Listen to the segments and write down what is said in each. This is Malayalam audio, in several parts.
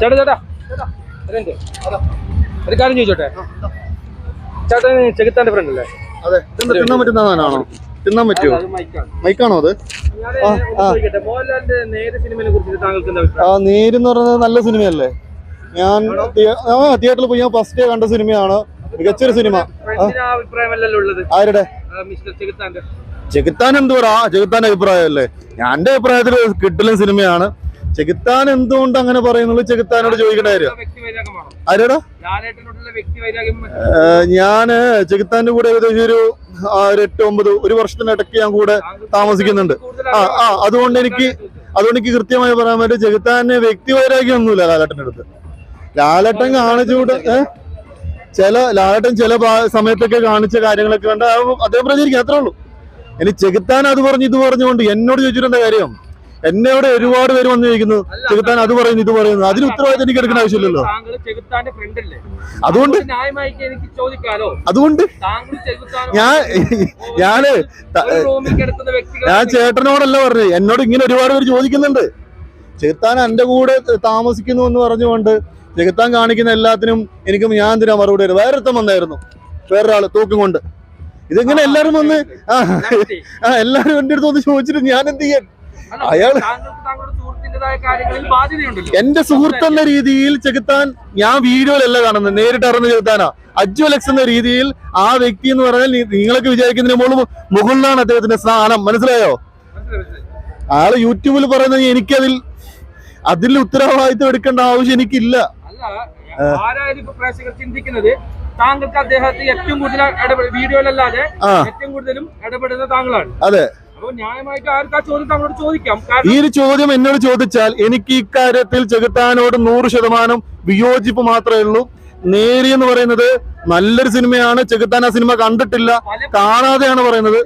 ചേട്ടാ ചേട്ടാ. ചേട്ടാ ഒരു കാര്യം ചോദിച്ചോട്ടെ? ചേട്ടൻ ചെകുത്താന്റെ ഫ്രണ്ട് അല്ലേ? അതെ. തിന്നാൻ പറ്റുന്ന സാധനമാണോ? തിന്നാൻ പറ്റുമോ മൈക്കാണോ. അത്? ആ, നേരെന്ന് പറയുന്നത് നല്ല സിനിമയല്ലേ? ഞാൻ തിയേറ്ററിൽ പോയി ഞാൻ ഫസ്റ്റ് ഡേ കണ്ട സിനിമയാണ്. മികച്ചൊരു സിനിമ. ആരുടെ? ജഗത്താൻ എന്തുവാ ചെകുത്താന്റെ അഭിപ്രായമല്ലേ? ഞാൻ അഭിപ്രായത്തിൽ കിട്ടലും സിനിമയാണ്. ചെകുത്താൻ എന്തുകൊണ്ട് അങ്ങനെ പറയുന്നുള്ളൂ? ചെകുത്താനോട് ചോദിക്കേണ്ട കാര്യം. ആരുടെ? ഞാൻ ചെകുത്താന്റെ കൂടെ ഏകദേശം ഒരു ഒരു എട്ട് ഒമ്പത് ഒരു വർഷത്തിനിടയ്ക്ക് ഞാൻ കൂടെ താമസിക്കുന്നുണ്ട്. ആ ആ അതുകൊണ്ട് എനിക്ക് അതുകൊണ്ട് എനിക്ക് കൃത്യമായി പറയാൻ പറ്റും ചെകുത്താന് വ്യക്തി വൈരാഗ്യമൊന്നുമില്ല ലാലേട്ടന്റെ അടുത്ത്. ലാലേട്ടൻ കാണിച്ചുകൂടെ ഏഹ് ചില ലാലേട്ടൻ ചില സമയത്തൊക്കെ കാണിച്ച കാര്യങ്ങളൊക്കെ കണ്ട് അദ്ദേഹം പ്രചരിക്കും അത്രേ ഉള്ളൂ. ഇനി ചെകുത്താൻ അത് പറഞ്ഞു ഇത് പറഞ്ഞുകൊണ്ട് എന്നോട് ചോദിച്ചിട്ടുണ്ട് കാര്യം? എന്നോട് ഒരുപാട് പേര് വന്നു ചോദിക്കുന്നു ചെകുത്താൻ അത് പറയുന്നു ഇത് പറയുന്നു. അതിന് ഉത്തരവാദിത്തം എനിക്ക് എടുക്കേണ്ട ആവശ്യമില്ലല്ലോ. അതുകൊണ്ട് അതുകൊണ്ട് ഞാൻ ഞാൻ ഞാൻ ചേട്ടനോടല്ല പറഞ്ഞു എന്നോട് ഇങ്ങനെ ഒരുപാട് പേര് ചോദിക്കുന്നുണ്ട്. ചെകുത്താൻ എന്റെ കൂടെ താമസിക്കുന്നു എന്ന് പറഞ്ഞുകൊണ്ട് ചെകുത്താൻ കാണിക്കുന്ന എല്ലാത്തിനും എനിക്ക് ഞാൻ എന്തിനാ മറുപടി വരും വേറൊരുത്തം വന്നായിരുന്നു. വേറൊരാൾ തൂക്കം കൊണ്ട്. ഇതിങ്ങനെ എല്ലാരും വന്ന് ആ ആ എല്ലാരും എന്റെ അടുത്ത് വന്ന് ചോദിച്ചിട്ട് ഞാൻ എന്ത് ചെയ്യാൻ? ബാധ്യതയുണ്ടല്ലോ. എന്റെ സുഹൃത്ത് എന്ന രീതിയിൽ ചെകുത്താൻ ഞാൻ വീഡിയോയിലല്ല കാണുന്നത് നേരിട്ട് അറിഞ്ഞ ചെകുത്താനാ. അജ്ജു അലക്സ് എന്ന രീതിയിൽ ആ വ്യക്തി എന്ന് പറഞ്ഞാൽ നിങ്ങളൊക്കെ വിചാരിക്കുന്നതിന് മുകളിൽ മുകളിലാണ് അദ്ദേഹത്തിന്റെ സ്ഥാനം. മനസ്സിലായോ. ആൾ യൂട്യൂബിൽ പറയുന്നത് എനിക്കതിൽ അതിൽ ഉത്തരവാദിത്വം എടുക്കേണ്ട ആവശ്യം എനിക്കില്ല. ചിന്തിക്കുന്നത് താങ്കൾക്ക് അദ്ദേഹത്തെ ഏറ്റവും കൂടുതൽ വീഡിയോയിലല്ലാതെ ഏറ്റവും കൂടുതലും ഇടപെടുന്ന താങ്കളാണ്. അതെ. ഈ ഒരു ചോദ്യം എന്നോട് ചോദിച്ചാൽ എനിക്ക് ഇക്കാര്യത്തിൽ ചെകുത്താനോട് നൂറ് ശതമാനം വിയോജിപ്പ് മാത്രമേ ഉള്ളൂ. നേരി എന്ന് പറയുന്നത് നല്ലൊരു സിനിമയാണ് ചെകുത്താൻ ആ സിനിമ കണ്ടിട്ടില്ല കാണാതെയാണ് പറയുന്നത്.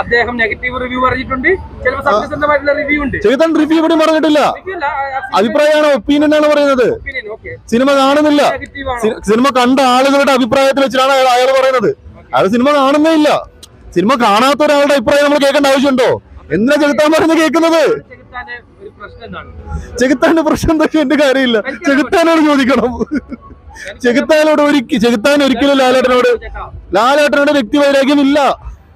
അദ്ദേഹം നെഗറ്റീവ് റിവ്യൂ പറഞ്ഞിട്ടുണ്ട്. ചിലപ്പോൾ സത്യസന്ധമായിട്ടുള്ള റിവ്യൂ ഉണ്ട്. ചെകുത്താൻ റിവ്യൂ ഇവിടെ പറഞ്ഞിട്ടില്ല. അഭിപ്രായമാണ് ഒപ്പീനിയൻ ആണ് പറയുന്നത്. സിനിമ കാണുന്നില്ല. സിനിമ കണ്ട ആളുകളുടെ അഭിപ്രായത്തിൽ വെച്ചിട്ടാണ് അയാൾ അയാൾ പറയുന്നത്. അയാൾ സിനിമ കാണുന്നേ ഇല്ല. സിനിമ കാണാത്ത ഒരാളുടെ അഭിപ്രായം നമ്മൾ കേൾക്കേണ്ട ആവശ്യമുണ്ടോ? എന്തിനാ ചെകുത്താൻ പറഞ്ഞ് കേൾക്കുന്നത്? ചെകുത്താന്റെ പ്രശ്നം എന്തൊക്കെ? എന്റെ കാര്യമില്ല. ചെകുത്താനോട് ചോദിക്കണം. ചെകുത്താനോട് ഒരിക്കൽ ചെകുത്താൻ ഒരിക്കലും ലാലേട്ടനോട് ലാലേട്ടനോട് വ്യക്തി വൈരാഗ്യം ഇല്ല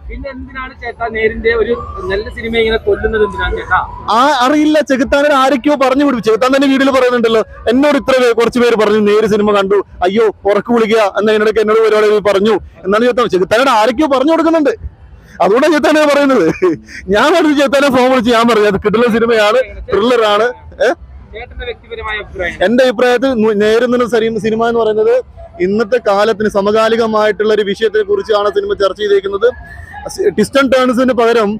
പിന്നെ എന്തിനാണ് ചേട്ടാ നേരിന്റെ ഒരു നല്ല സിനിമ ഇങ്ങനെ കൊല്ലുന്നത് എന്തിനാണ് ചേട്ടാ? ആ അറിയില്ല. ചെകുത്താനെ ആരൊക്കെയോ പറഞ്ഞു വിടും. ചെകുത്താൻ തന്നെ വീട്ടിൽ പറയുന്നുണ്ടല്ലോ. എന്നോട് ഇത്ര കുറച്ച് പേര് പറഞ്ഞു നേര് സിനിമ കണ്ടു. അയ്യോ ഉറക്കു വിളിക്കുക. എന്ന എന്നോടൊക്കെ എന്നോട് പരിപാടി പറഞ്ഞു. എന്നാണ് ചെകുത്താൻ ചെകുത്താനോട് ആരൊക്കെയോ പറഞ്ഞു കൊടുക്കുന്നുണ്ട്. അതുകൊണ്ടാണ് ചെത്താനെ പറയുന്നത്. ഞാൻ പറഞ്ഞു ചെത്താനെ ഫോൺ വിളിച്ച് ഞാൻ പറഞ്ഞു. അത് കിട്ടുന്ന സിനിമയാണ് ത്രില്ലറാണ് എന്റെ അഭിപ്രായത്തിൽ നേരുന്ന സിനിമ എന്ന് പറയുന്നത് ഇന്നത്തെ കാലത്തിന് സമകാലികമായിട്ടുള്ള ഒരു വിഷയത്തെ കുറിച്ചാണ് സിനിമ ചർച്ച ചെയ്തേക്കുന്നത് ആൻഡ് ടേൺസിന് പകരം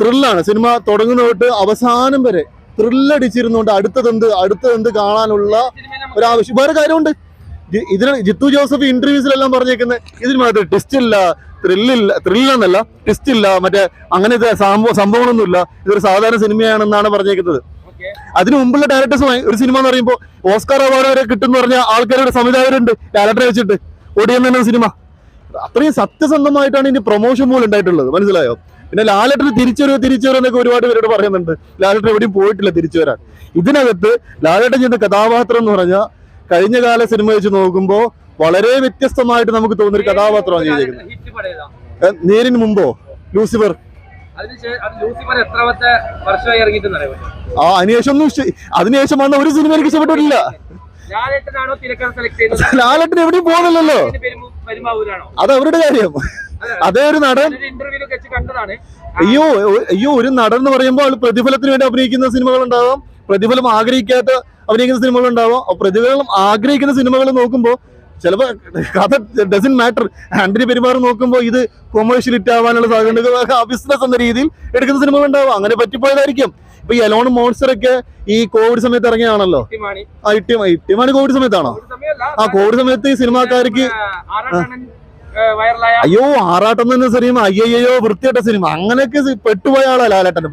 ത്രില്ലാണ് സിനിമ തുടങ്ങുന്ന തൊട്ട് അവസാനം വരെ ത്രില്ലടിച്ചിരുന്നുകൊണ്ട് അടുത്തതെന്ത് അടുത്തതെന്ത് കാണാനുള്ള ഒരു വേറെ കാര്യമുണ്ട്. ഇതിന് ജിത്തു ജോസഫ് ഇന്റർവ്യൂസിലെല്ലാം പറഞ്ഞേക്കുന്നത് ഇതിന് മാത്രം ട്വിസ്റ്റ് ഇല്ല ത്രില്ലില്ല ത്രില്ലെന്നല്ല ട്വിസ്റ്റ് ഇല്ല മറ്റേ അങ്ങനെ ഇത് സംഭവം സംഭവമൊന്നുമില്ല ഇതൊരു സാധാരണ സിനിമയാണെന്നാണ് പറഞ്ഞേക്കുന്നത്. അതിനു മുമ്പുള്ള ഡയറക്ടേഴ്സ് ഒരു സിനിമ എന്ന് പറയുമ്പോൾ ഓസ്കാർ അവാർഡ് വരെ കിട്ടും പറഞ്ഞ ആൾക്കാരുടെ സംവിധായകരുണ്ട്. ഡയറക്ടറെ വെച്ചിട്ട്. ഓടിയെന്ന് സിനിമ. അത്രയും സത്യസന്ധമായിട്ടാണ് ഇനി പ്രൊമോഷൻ പോലും ഉണ്ടായിട്ടുള്ളത്. മനസ്സിലായോ? പിന്നെ ലാലട്ടർ തിരിച്ചു വരുമോ തിരിച്ചു വരുമോ എന്നൊക്കെ ഒരുപാട് പേരോട് പറയുന്നുണ്ട്. ലാലേട്ടൻ എവിടെയും പോയിട്ടില്ല തിരിച്ചു വരാൻ. ഇതിനകത്ത് ലാലേട്ടൻ ചെയ്യുന്ന കഥാപാത്രം എന്ന് പറഞ്ഞാൽ കഴിഞ്ഞ കാല സിനിമ വെച്ച് നോക്കുമ്പോൾ വളരെ വ്യത്യസ്തമായിട്ട് നമുക്ക് തോന്നുന്ന ഒരു കഥാപാത്രമാണ് ചെയ്തിരിക്കുന്നത് നേരിന് മുമ്പോ? ലൂസിഫർ. ആ അതിനുശേഷം ഒന്നും അതിനുശേഷം വന്ന ഒരു സിനിമ എനിക്ക് ഇഷ്ടപ്പെട്ടിട്ടില്ല. ലാലട്ടൻ എവിടെയും പോകുന്നില്ലല്ലോ. അത് അവരുടെ കാര്യം. അതേ ഒരു നടൻ അയ്യോ അയ്യോ ഒരു നടൻ എന്ന് പറയുമ്പോൾ ആൾ പ്രതിഫലത്തിന് വേണ്ടി അഭിനയിക്കുന്ന സിനിമകൾ ഉണ്ടാവാം. പ്രതിഫലം ആഗ്രഹിക്കാത്ത അഭിനയിക്കുന്ന സിനിമകൾ ഉണ്ടാവാം. പ്രതിഫലം ആഗ്രഹിക്കുന്ന സിനിമകൾ നോക്കുമ്പോൾ ചിലപ്പോൾ കഥ ഡസൻ മാറ്റർ ആന്റണി പെരുമാറ് നോക്കുമ്പോൾ ഇത് കൊമേഴ്ഷ്യൽ ഹിറ്റ് ആവാനുള്ള സാധ്യത ബിസിനസ് എന്ന രീതിയിൽ എടുക്കുന്ന സിനിമകൾ ഉണ്ടാവാം. അങ്ങനെ പറ്റിപ്പോയതായിരിക്കും. ഇപ്പൊ ഈ അലോൺ മോൺസ്റ്റർ ഒക്കെ ഈ കോവിഡ് സമയത്ത് ഇറങ്ങിയാണല്ലോ ആ ഇട്ടിമ ഇട്ടിമാണി കോവിഡ് സമയത്താണോ? ആ കോവിഡ് സമയത്ത് ഈ സിനിമാക്കാർക്ക് അയ്യോ ആറാട്ടം എന്ന സിനിമ അയ്യയ്യോ വൃത്തിയായിട്ട സിനിമ അങ്ങനെയൊക്കെ പെട്ടുപോയ ആളാ ലാലേട്ടൻ.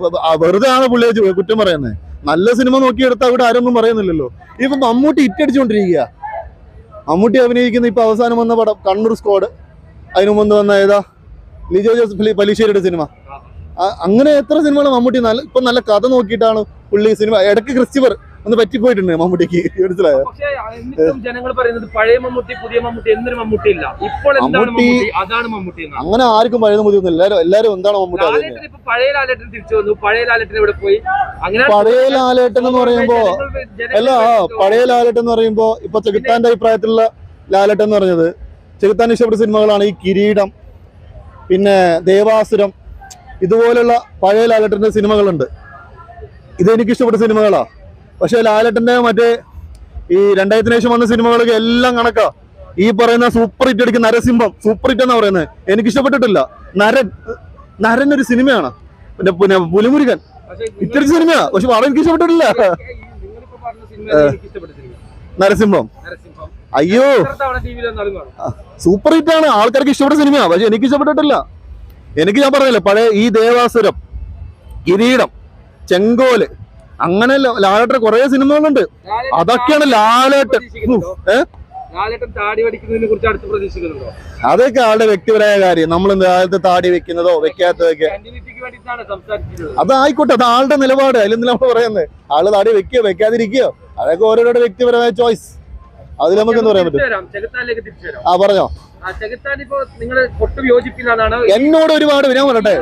വെറുതെ ആണ് പുള്ളിയെ കുറ്റം പറയുന്നത് നല്ല സിനിമ നോക്കിയെടുത്താൽ ഇവിടെ ആരൊന്നും പറയുന്നില്ലല്ലോ. ഇപ്പൊ മമ്മൂട്ടി ഇറ്റടിച്ചുകൊണ്ടിരിക്കുക മമ്മൂട്ടി അഭിനയിക്കുന്ന ഇപ്പൊ അവസാനം വന്ന പടം കണ്ണൂർ സ്ക്വാഡ് അതിനു മുമ്പ് വന്ന ഏതാ? ലിജോ ജോസ് പലിശ്ശേരിയുടെ സിനിമ അങ്ങനെ എത്ര സിനിമകൾ മമ്മൂട്ടി നല്ല ഇപ്പൊ നല്ല കഥ നോക്കിയിട്ടാണ് പുള്ളി സിനിമ ഇടയ്ക്ക് ക്രിസ്റ്റിവർ ഒന്ന് പറ്റിപ്പോയിട്ടുണ്ട് മമ്മൂട്ടിക്ക്. മനസ്സിലായോ? ജനങ്ങൾ പറയുന്നത് പഴയ മമ്മൂട്ടി പുതിയ മമ്മൂട്ടി എന്നൊരു മമ്മൂട്ടി ഇല്ല. ഇപ്പോൾ മമ്മൂട്ടി- അതാണ് മമ്മൂട്ടി അങ്ങനെ ആർക്കും പഴയ മമ്മൂട്ടി ഒന്നും എല്ലാരും എല്ലാരും എന്താണ് മമ്മൂട്ടി അത് പഴയ ലാലേട്ടൻ തിരിച്ചു വന്നു. പഴയ ലാലേട്ടൻ ഇവിടെ പോയി? അങ്ങനെ പഴയ ലാലേട്ടൻ എന്ന് പറയുമ്പോ അല്ല പഴയ ലാലേട്ടൻ എന്ന് പറയുമ്പോ ഇപ്പൊ ചെകുത്താന്റെ അഭിപ്രായത്തിലുള്ള ലാലേട്ടൻ എന്ന് പറഞ്ഞത് ചെകുത്താൻ ഇഷ്ടപ്പെട്ട സിനിമകളാണ് ഈ കിരീടം പിന്നെ ദേവാസുരം ഇതുപോലുള്ള പഴയ ലാലേട്ടന്റെ സിനിമകളുണ്ട്. ഇത് എനിക്ക് ഇഷ്ടപ്പെട്ട സിനിമകളാ. പക്ഷെ ലാലേട്ടന്റെ മറ്റേ ഈ രണ്ടായിരത്തിന് ശേഷം വന്ന സിനിമകളൊക്കെ എല്ലാം കണക്കാ. ഈ പറയുന്ന സൂപ്പർ ഹിറ്റ് അടിക്കുന്ന നരസിംഹം സൂപ്പർ ഹിറ്റ് എന്നാ പറയുന്നത് എനിക്ക് ഇഷ്ടപ്പെട്ടിട്ടില്ല നരൻ നരൻ ഒരു സിനിമയാണ്. പിന്നെ പിന്നെ പുലിമുരുകൻ ഇത്തരം സിനിമയാ. പക്ഷെ വളരെ എനിക്ക് ഇഷ്ടപ്പെട്ടിട്ടില്ല നരസിംഹം. അയ്യോ. സൂപ്പർ ഹിറ്റ് ആണ് ആൾക്കാർക്ക് ഇഷ്ടപ്പെട്ട സിനിമയാ. പക്ഷെ എനിക്ക് ഇഷ്ടപ്പെട്ടിട്ടില്ല എനിക്ക് ഞാൻ പറഞ്ഞില്ല പഴയ ഈ ദേവാസുരം കിരീടം ചെങ്കോൽ അങ്ങനെ ലാലേട്ടൻ കുറെ സിനിമകളുണ്ട്. അതൊക്കെയാണ് ലാലേട്ടൻ. അതൊക്കെ ആളുടെ വ്യക്തിപരമായ കാര്യം. നമ്മൾ ആദ്യത്തെ താടി വെക്കുന്നതോ വെക്കാത്തതൊക്കെ. അതായിക്കോട്ടെ അത് ആയിക്കോട്ടെ അത് ആളുടെ നിലപാട്. അതിലെന്ത് നമ്മൾ പറയുന്നത്? ആൾ താടി വെക്കുകയോ വെക്കാതിരിക്കുകയോ അതൊക്കെ ഓരോരുടെ വ്യക്തിപരമായ ചോയ്സ് അതിൽ നമുക്ക് എന്ത് പറയാൻ പറ്റും. ആ പറഞ്ഞോ. എന്നോട് ഒരുപാട് ഞാൻ പറയട്ടെ.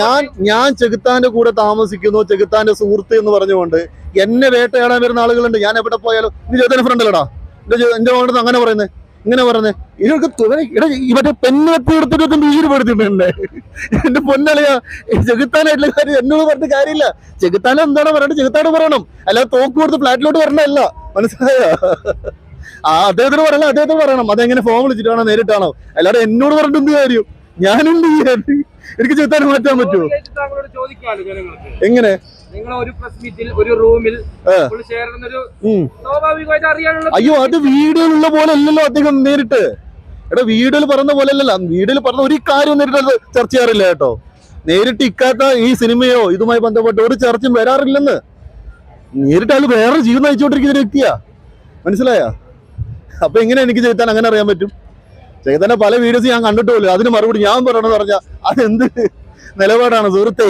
ഞാൻ ഞാൻ ചെകുത്താന്റെ കൂടെ താമസിക്കുന്നു ചെകുത്താന്റെ സുഹൃത്ത് എന്ന് പറഞ്ഞുകൊണ്ട് എന്നെ വേട്ടയാടാൻ വരുന്ന ആളുകളുണ്ട്. ഞാൻ എവിടെ പോയാലും ഇത് ചെകുത്താന്റെ ഫ്രണ്ട് അല്ലടാ. എന്റെ മോനടുത്ത് അങ്ങനെ പറയുന്നത് ഇങ്ങനെ പറഞ്ഞേ ഇവർക്ക് മറ്റേ പെണ്ണ് വെത്തി എടുത്തിട്ട് ഭീഷണിപ്പെടുത്തിയിട്ടുണ്ട്? എന്റെ പൊന്നളിയ ചെകുത്താനായിട്ടുള്ള കാര്യം എന്നോട് പറഞ്ഞ കാര്യമില്ല. ചെകുത്താൻ എന്താണ് പറയണ്ടത് ചെകുത്താനോട് പറയണം. അല്ലാതെ തോക്ക് കൊടുത്ത് ഫ്ലാറ്റിലോട്ട് വരണ്ടല്ല മനസ്സിലായോ? ആ അദ്ദേഹത്തിന് പറയണം അദ്ദേഹത്തിന് പറയണം. അതെങ്ങനെ ഫോൺ വിളിച്ചിട്ടാണോ നേരിട്ടാണോ? അല്ലാതെ എന്നോട് പറഞ്ഞിട്ട് എന്ത് കാര്യം? ഞാനെന്ത് ചെയ്യാൻ? എനിക്ക് ചെത്താൻ മാറ്റാൻ പറ്റുമോ? എങ്ങനെ? അയ്യോ അത് വീഡിയോയിലുള്ള പോലെ അല്ലല്ലോ അദ്ദേഹം നേരിട്ട്. എടാ വീഡിയോയിൽ പറഞ്ഞ പോലെ അല്ലല്ലോ വീഡിയോയിൽ പറഞ്ഞ ഒരു കാര്യം നേരിട്ട് അത് ചർച്ച ചെയ്യാറില്ല കേട്ടോ. നേരിട്ട് ഇക്കാത്ത ഈ സിനിമയോ ഇതുമായി ബന്ധപ്പെട്ട് ഒരു ചർച്ചയും വരാറില്ലെന്ന്. നേരിട്ട് അത് വേറെ ജീവിതം നയിച്ചുകൊണ്ടിരിക്കുന്ന വ്യക്തിയാ. മനസ്സിലായ? അപ്പൊ എങ്ങനെ എനിക്ക് ചെയ്താൻ അങ്ങനെ അറിയാൻ പറ്റും? ചെയ്താന്റെ പല വീഡിയോസ് ഞാൻ കണ്ടിട്ടുമില്ല. അതിന് മറുപടി ഞാൻ പറയണമെന്ന് പറഞ്ഞാൽ അതെന്ത് നിലപാടാണ് സുഹൃത്തെ?